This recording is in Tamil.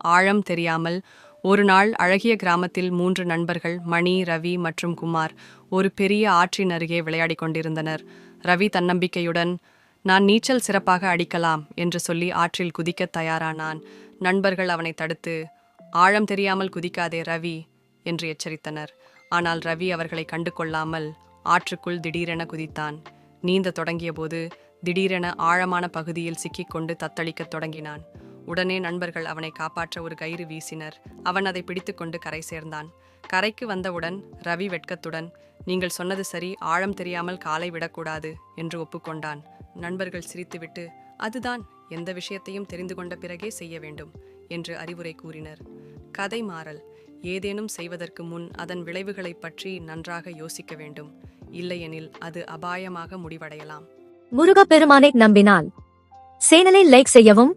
ஆழம் தெரியாமல் ஒரு நாள் அழகிய கிராமத்தில் மூன்று நண்பர்கள் மணி ரவி மற்றும் குமார் ஒரு பெரிய ஆற்றின் அருகே விளையாடிக் கொண்டிருந்தனர். ரவி தன்னம்பிக்கையுடன் நான் நீச்சல் சிறப்பாக அடிக்கலாம் என்று சொல்லி ஆற்றில் குதிக்க தயாரானான். நண்பர்கள் அவனை தடுத்து ஆழம் தெரியாமல் குதிக்காதே ரவி என்று எச்சரித்தனர். ஆனால் ரவி அவர்களை கண்டு கொள்ளாமல் ஆற்றுக்குள் திடீரென குதித்தான். நீந்த தொடங்கியபோது திடீரென ஆழமான பகுதியில் சிக்கிக்கொண்டு தத்தளிக்கத் தொடங்கினான். உடனே நண்பர்கள் அவனை காப்பாற்ற ஒரு கயிறு வீசினர். அவன் அதை பிடித்துக்கொண்டு கரை சேர்ந்தான். கரைக்கு வந்தவுடன் ரவி வெட்கத்துடன் நீங்கள் சொன்னது சரி ஆழம் தெரியாமல் காலை விடக்கூடாது என்று ஒப்புக்கொண்டான். நண்பர்கள் சிரித்துவிட்டு அதுதான் எந்த விஷயத்தையும் தெரிந்து கொண்ட பிறகே செய்ய வேண்டும் என்று அறிவுரை கூறினர். கதை மாறல். ஏதேனும் செய்வதற்கு முன் அதன் விளைவுகளைப் பற்றி நன்றாக யோசிக்க வேண்டும். இல்லையெனில் அது அபாயமாக முடிவடையலாம். முருகப்பெருமானை நம்பினால் சேனலை லைக் செய்யவும்